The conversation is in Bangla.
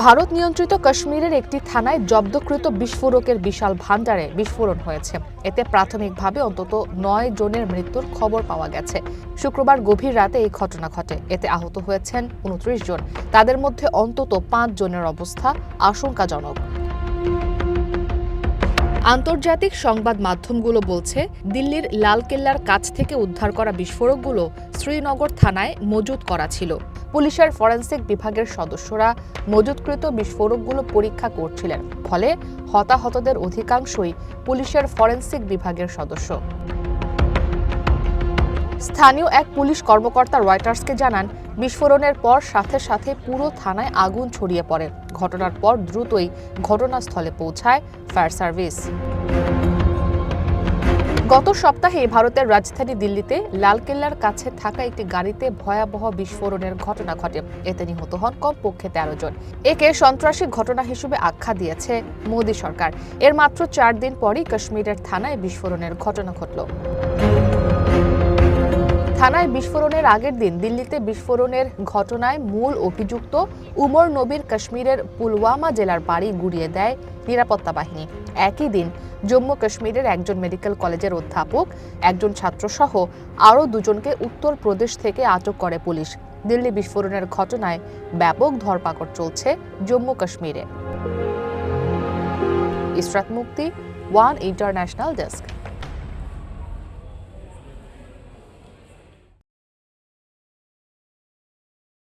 ভারত নিয়ন্ত্রিত কাশ্মীরের একটি থানায় জব্দকৃত বিস্ফোরকের বিশাল ভাণ্ডারে বিস্ফোরণ হয়েছে। এতে প্রাথমিকভাবে অন্তত নয় জনের মৃত্যুর খবর পাওয়া গেছে। শুক্রবার গভীর রাতে এই ঘটনা ঘটে। এতে আহত হয়েছেন উনত্রিশ জন। তাদের মধ্যে অন্তত পাঁচ জনের অবস্থা আশঙ্কাজনক। আন্তর্জাতিক সংবাদ মাধ্যমগুলো বলছে, দিল্লির লালকেল্লার কাছ থেকে উদ্ধার করা বিস্ফোরকগুলো শ্রীনগর থানায় মজুত করা ছিল। পুলিশের ফরেন্সিক বিভাগের সদস্যরা মজুতকৃত বিস্ফোরকগুলো পরীক্ষা করছিলেন। ফলে হতাহতদের অধিকাংশই পুলিশের ফরেন্সিক বিভাগের সদস্য। স্থানীয় এক পুলিশ কর্মকর্তা রয়টার্সকে জানান, বিস্ফোরণের পর সাথে সাথে পুরো থানায় আগুন ছড়িয়ে পড়ে। ঘটনার পর দ্রুতই ঘটনাস্থলে পৌঁছায় ফায়ার সার্ভিস। গত সপ্তাহে ভারতের রাজধানী দিল্লিতে লালকেল্লার কাছে থাকা একটি গাড়িতে ভয়াবহ বিস্ফোরণের ঘটনা ঘটে। এতে নিহত হন কমপক্ষে তেরো জন। একে সন্ত্রাসী ঘটনা হিসেবে আখ্যা দিয়েছে মোদী সরকার। এর মাত্র চার দিন পরই কাশ্মীরের থানায় বিস্ফোরণের ঘটনা ঘটল। থানায় বিস্ফোরণের আগের দিন দিল্লিতে বিস্ফোরণের ঘটনায় মূল অভিযুক্ত উমর নবীর কাশ্মীরের পুলওয়ামা জেলার বাড়ি গুড়িয়ে দেয় নিরাপত্তা বাহিনী। একই দিন জম্মু কাশ্মীরের একজন মেডিকেল কলেজের অধ্যাপক, একজন ছাত্রসহ আরও দুজনকে উত্তর প্রদেশ থেকে আটক করে পুলিশ। দিল্লি বিস্ফোরণের ঘটনায় ব্যাপক ধরপাকড় চলছে জম্মু কাশ্মীরে। ইসরাত মুক্তি ওয়ান ইন্টারন্যাশনাল ডেস্ক।